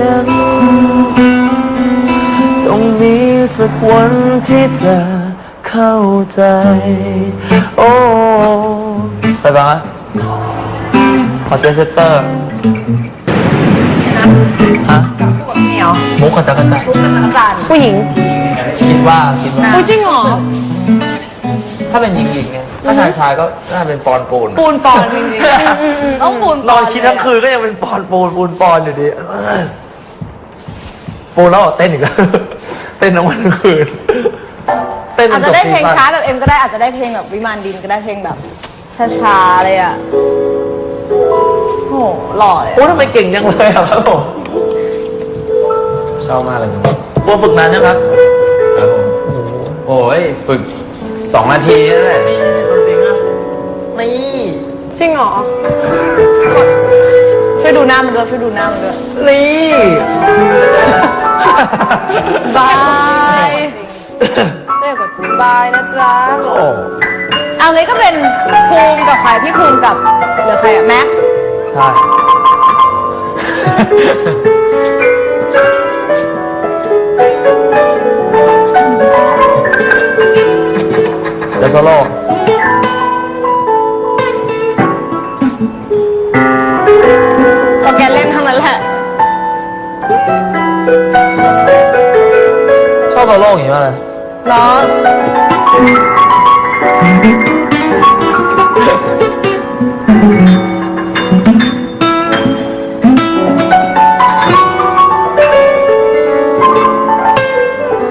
นั้นต้องมีสักวันที่เธอเข้าใจ โอ้ไปบ้างอะขอเจสเตอร์ฮะเหนียวมุกขตะกันตะผู้หญิง คิดว่าคิดว่าอุ้ยจริงเหรอ ถ้าเป็นหญิงหญิงไงถ้าชายชายก็น่าเป็นปอนปูนปูนปอนจริงๆต้องปูนปนออนนคิดทั้งคืนก็ยังเป็นปอนปูนปูนปอนอยู่ดีปูนแล้วเหรอเต้นอีกแล้ว เต้นทั้งวันทั้งคืนเต้นจอาจนจจะบได้ซีเพลงซั่นช้าแบบเอ็มก็ได้อาจจะได้เพลงแบบวิมานดินก็ได้เพลงแบบช้าๆเลยอะโอ้โหหล่อเลยโอ้ทำไมเก่งจังเลยอะครับผมชอบมากเลยครับบัวฝึกนานยังครับผมโอ้ยฝึก สองนาทีนั่นแหละนี่จริงเหรอ ช่วยดูหน้ามันด้วยช่วยดูหน้ามันด้วยนี่บายเรียกว่าบายนะจ๊ะโอ้เอาเลยก็เป็นภูมิกับใครพี่ภูมิกับเหลือใครอะแม็กใช่ โซโล่พอแกเล่นเท่านั้นแหละ ชอบโซโล่อย่างนี้มากเลยเนาะ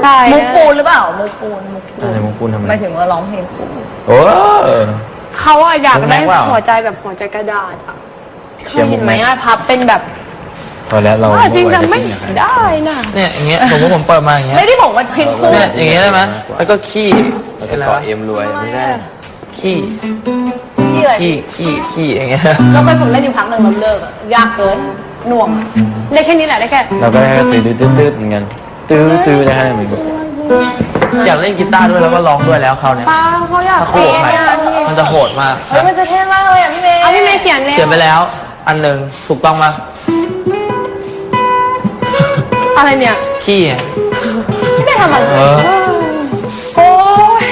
ใช่มุกปูนหรือเปล่ามุกปูน มุกปูอะไรนมึงพูดทำไมหมายถึงว่าร้องเพลงปูนโอ้ เขาอะอยากได้มุกแม็กเปล่า หัวใจแบบหัวใจกระดาษอะเชียร์มุเห็กนไหไหมมอะพับเป็นแบบพอแล้วเราว่าจริงหแต่วไม่จะกินนะครับได้นะเนี่ยอย่างเงี้ยสมมติผมเปิดมาอย่างเงี้ยไม่ได้บอกว่าพลิกคู่เนี่ยอย่างเงี้ยได้ไหมแล้วก็ขี้เราจะเกาะเอ็มรวยไม่ได้ ขี้ที่อะไรขี้ขี้ขี้อย่างเงี้ยเราไปฝึกเล่นอยู่พักหนึ่งเราเลิกอะยากเกินหน่วงอะเล่นแค่นี้แหละได้แค่ เราก็ได้แค่ตื้อตื้อตื้อเหมือนกันตื้อตื้อได้แค่นั้นเหมือนกัน อยากเล่นกีตาร์ด้วยแล้วก็ร้องด้วยแล้วเขาวเนี่ยป้าเขาอยากถ้าโหเท่ดไปอะพี่มันจะโหดมากเฮ้ยมันจะเท่มากเลยอะพี่เมย์เอาพี่เมย์เขียนเลยเขียนไปแล้ว อันหนึ่งถูกต้องปะอะไรเนี่ย ขี้อะพี่เมย์ทำอะไรเออโอ้ย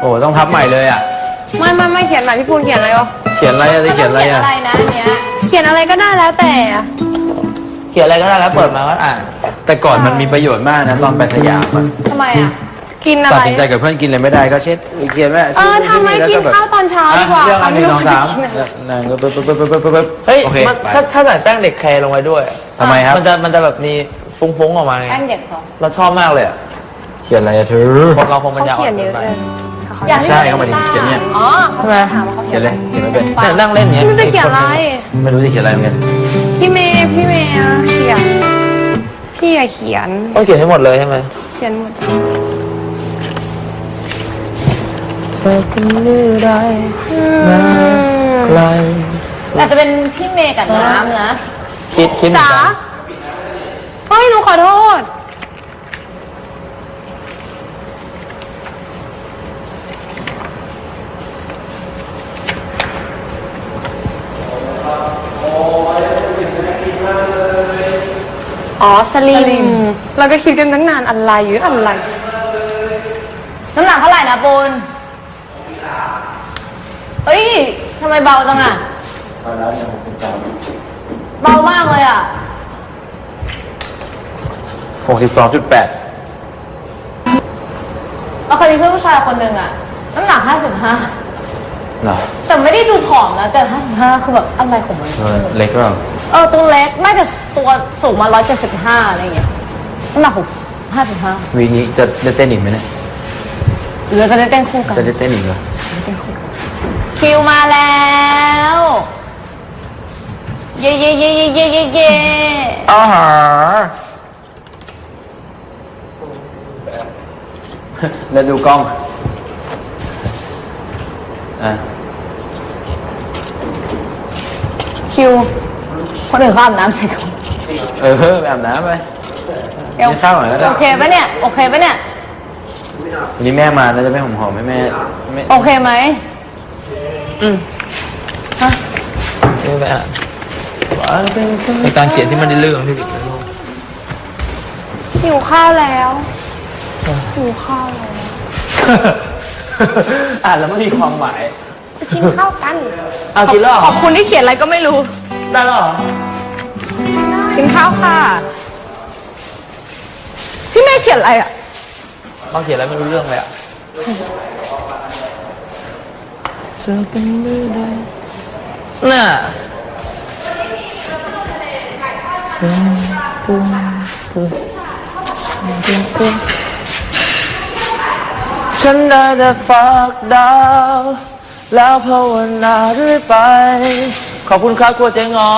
โอ้ต้องพับใหม่เลยอะ ไม่ไม่ไม่เขียนใหม่พี่ปูนเขียนอะไรวะเขียนอะไรอะจะเขียนอะไรเขียนอะอะไรนะอันเนี้ยเขียนอะไรก็ได้แล้วแต่อะ เขียนอะไรก็ได้แล้วเปิดมาก็อ่านแต่ก่อนมันมีประโยชน์มากนะตอนไปสยามอะทำไมอะ กินอะตัดไรสินใจกับเพื่อนกินอะไรไม่ได้ก็เช็ดเขียนไว้เออทำไมกินข้าวตอนเช้าดีกว่าเรื่องอันหนึ่งสองสามเออนั่นก็ปึ๊บปึ๊บปึ๊บปึ๊บปึ๊บปึ๊บเฮ้ยโอเคมันไปถ้าถ้าใส่แป้งเด็กแคร์ลงไปด้วยทำไมครับมันจะมันจะแบบมีฟุ้งๆออกมาไงแป้งเด็กเหรอเราชอบมากเลยอะเขียนอะไรอะเธอ คนเราคงปัญเขาญาอ่อเขียนนเยเกินอะไป เลยใช่เขาหมายถึงเขียนเนี่ย อ๋อใช่ไหมถามว่าเขาเขียนเลยเขียนไม่เป็น เนี่ยนั่งเล่นอย่างเงี้ยมันจะเขียนอะไร ไม่รู้จะเขียนอะไรเหมือนกัน พี่เมย์พี่เมย์อะเขียน พี่อะเขียน ต้องเขียนให้หมดเลยใช่ไหมเขียนหมดเธอเป็นเมื่อไรมาไกลอาจจะเป็นพี่เมย์กับน้ำนะคิดคิดเหมือนจ๋ากัน เฮ้ยหนูขอโทษ อ๋อสลิมเราก็คิดกันตั้งนานอะไรอยู่อะไร น้ำหนักเท่าไหร่นะปูนเฮ้ยทำไมเบาจังอะเบามากเลยอะหกสิบสองจุดแปดเราเคยมีเพื่อนผู้ชายคนหนึ่งอะน้ำหนัก55 เหรอแต่ไม่ได้ดูผอมนะแต่55คือแบบอะไรของมัน เออเล็กก็เออตัวเล็กไม่แต่ตัวสูงมา175อะไรอย่างเงี้ยน้ำหนัก6 55วีนี้จะได้เต้นอีกไหมเนี่ยหรือจะได้เต้นคู่กันจะได้เต้นอีกเหรอคิวมาแล้ว เย่เย่เย่เย่เย่เย่เย่อาหารแล้วดูกล้อง อะคิว คนอื่นเขาอาบน้ำใส่ก่อนเออไปอาบน้ำไปกินข้าวหน่อยก็ได้โอเคปะเนี่ย โอเคปะเนี่ย วันนี้แม่มาแล้วจะไม่หอมหอมๆให้แม่แม่โอเคไหม อืมฮะนี่ไปอะว่าเป็นคำในการเขียนที่มันได้เรื่องที่สุดในโลกหิวข้าวแล้วหิวข้าวแล้ว อ่านแล้วไม่มีความหมายไปกินข้าวกัน เอากินแล้วเหรอขอบคุณที่เขียนอะไรก็ไม่รู้ ได้แล้วเหรอกินข้าวค่ะ พี่เมย์เขียนอะไรอะเขาเขียนอะไรไม่รู้เรื่องเลยอะเธอเป็นมือใดน่ะ ฉันได้แต่ฝากดาว แล้วภาวนาเรื่อยไป ขอบคุณครับครัวเจงอ